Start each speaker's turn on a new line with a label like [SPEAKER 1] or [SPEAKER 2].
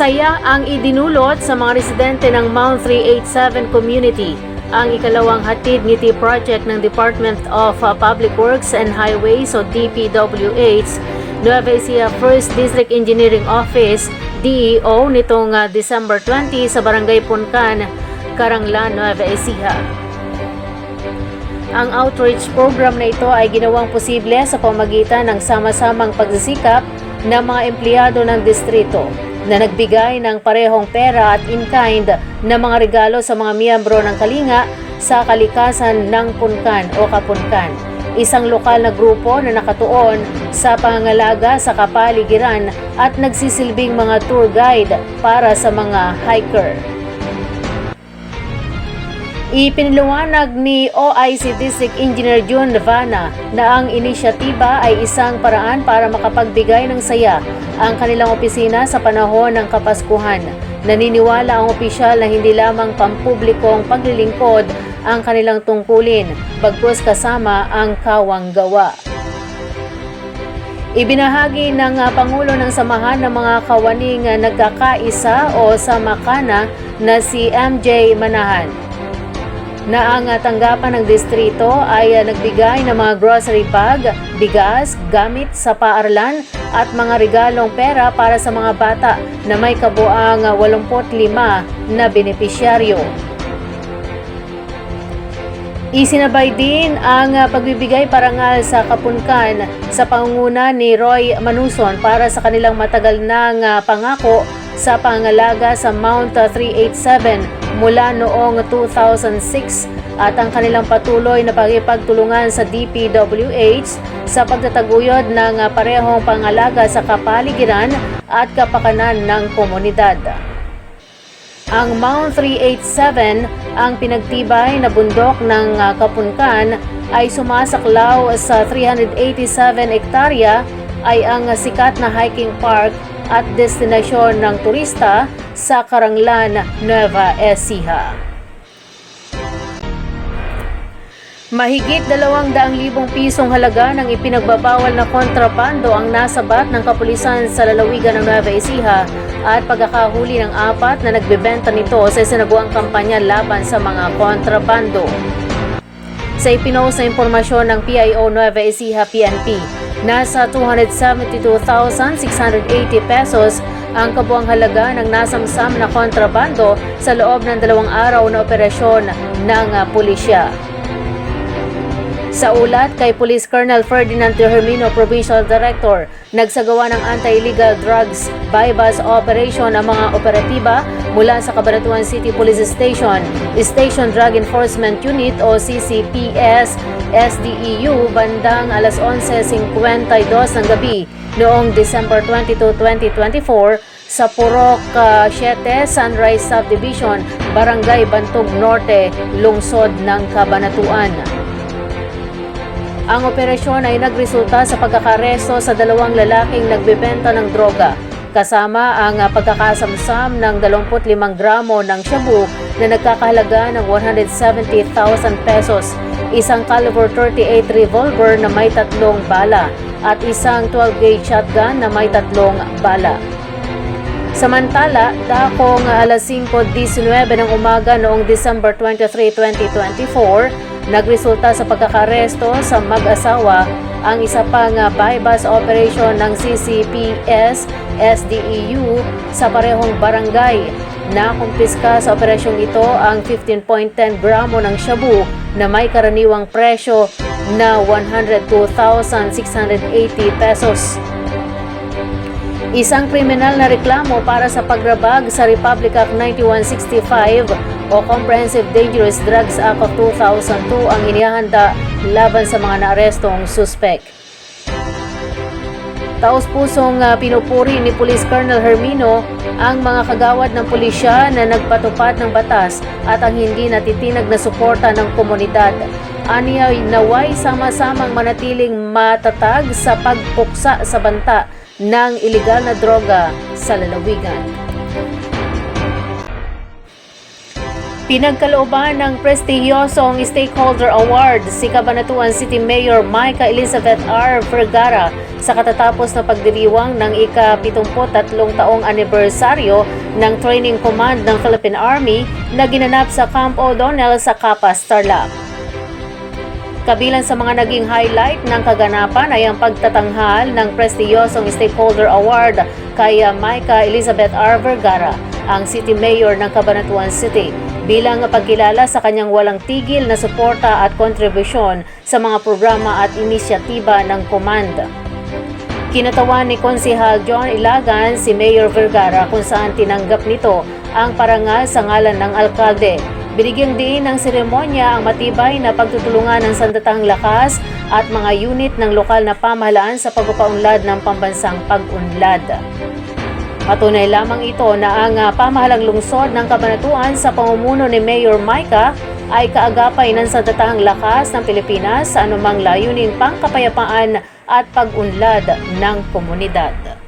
[SPEAKER 1] Saya ang idinulot sa mga residente ng Mount 387 community ang ikalawang hatid ngiti project ng Department of uh, Public Works and Highways o DPWH Nueva Ecija First District Engineering Office DEO nitong uh, December 20 sa Barangay Puncan, Karanglan, Nueva Ecija. Ang outreach program na ito ay ginawang posible sa pamagitan ng sama-samang pagsisikap ng mga empleyado ng distrito na nagbigay ng parehong pera at in-kind na mga regalo sa mga miyembro ng Kalinga sa kalikasan ng Punkan o Kapunkan. Isang lokal na grupo na nakatuon sa pangangalaga sa kapaligiran at nagsisilbing mga tour guide para sa mga hiker. Ipiniliwanag ni OIC District Engineer June Navana na ang inisyatiba ay isang paraan para makapagbigay ng saya ang kanilang opisina sa panahon ng Kapaskuhan. Naniniwala ang opisyal na hindi lamang pampublikong paglilingkod ang kanilang tungkulin, bagkus kasama ang kawang gawa. Ibinahagi ng Pangulo ng Samahan ng mga kawaning nagkakaisa o samakana na si MJ Manahan na ang ah, tanggapan ng distrito ay ah, nagbigay ng mga grocery bag, bigas, gamit sa paaralan at mga regalong pera para sa mga bata na may kabuang ah, 85 na benepisyaryo. Isinabay din ang ah, pagbibigay parangal sa Kapunkan sa pangunguna ni Roy Manuson para sa kanilang matagal nang ah, pangako sa pangalaga sa Mount 387 mula noong 2006 at ang kanilang patuloy na pagkipagtulungan sa DPWH sa pagtataguyod ng ah, parehong pangalaga sa kapaligiran at kapakanan ng komunidad. Ang Mount 387, ang pinagtibay na bundok ng ah, Kapunkan ay sumasaklaw sa 387 ektarya ay ang sikat na hiking park at destinasyon ng turista sa Karanglan, Nueva Ecija. Mahigit 200,000 pisong halaga ng ipinagbabawal na kontrabando ang nasabat ng kapulisan sa lalawigan ng Nueva Ecija at pagkakahuli ng apat na nagbebenta nito sa sinaguang kampanya laban sa mga kontrabando. Sa ipinost na impormasyon ng PIO Nueva Ecija PNP, nasa 272,680 pesos ang kabuang halaga ng nasamsam na kontrabando sa loob ng dalawang araw na operasyon ng ah, pulisya. Sa ulat kay Police Colonel Ferdinand De Hermino, Provincial Director, nagsagawa ng anti-illegal drugs bypass operation ang mga operatiba mula sa Cabanatuan City Police Station, Station Drug Enforcement Unit o CCPS, SDEU bandang alas 11.52 ng gabi noong December 22, 2024 sa Purok ah, 7 Sunrise Subdivision, Barangay Bantog Norte, Lungsod ng Cabanatuan. Ang operasyon ay nagresulta sa pagkakaresto sa dalawang lalaking nagbebenta ng droga, kasama ang pagkakasamsam ng 25 gramo ng shabu na nagkakahalaga ng 170,000 pesos, isang caliber 38 revolver na may tatlong bala, at isang 12-gauge shotgun na may tatlong bala. Samantala, dakong alas 5.19 ng umaga noong December 23, 2024, nagresulta sa pagkakaresto sa mag-asawa ang isa pang ah, bypass operation ng CCPS SDEU sa parehong barangay. Nakumpiska sa operasyong ito ang 15.10 gramo ng shabu na may karaniwang presyo na 102,680 pesos. Isang kriminal na reklamo para sa pagrabag sa Republic Act 9165 o Comprehensive Dangerous Drugs Act of 2002 ang inihanda laban sa mga naarestong suspek. Taos-pusong ah, pinupuri ni Police Colonel Hermino ang mga kagawad ng pulisya na nagpatupad ng batas at ang hindi natitinag na suporta ng komunidad. Aniya naway sama-samang manatiling matatag sa pagpuksa sa banta ng ilegal na droga sa lalawigan. Pinagkalooban ng prestihiyosong Stakeholder Award si Cabanatuan City Mayor Micah Elizabeth R. Vergara sa katatapos na pagdiriwang ng ika-73 taong anibersaryo ng Training Command ng Philippine Army na ginanap sa Camp O'Donnell sa Capas, Tarlac. Kabilang sa mga naging highlight ng kaganapan ay ang pagtatanghal ng prestiyosong Stakeholder Award kay Micah Elizabeth R. Vergara, ang City Mayor ng Cabanatuan City, bilang pagkilala sa kanyang walang tigil na suporta at kontribusyon sa mga programa at inisyatiba ng komanda. Kinatawan ni Konsihal John Ilagan si Mayor Vergara kung saan tinanggap nito ang parangal sa ngalan ng alkalde. Binigyang diin ng seremonya ang matibay na pagtutulungan ng sandatang lakas at mga unit ng lokal na pamahalaan sa pagpapaunlad ng pambansang pag-unlad. Patunay lamang ito na ang ah, pamahalang lungsod ng Kabanatuan sa pamumuno ni Mayor Micah ay kaagapay ng sandatahang lakas ng Pilipinas sa anumang layuning pangkapayapaan at pag-unlad ng komunidad.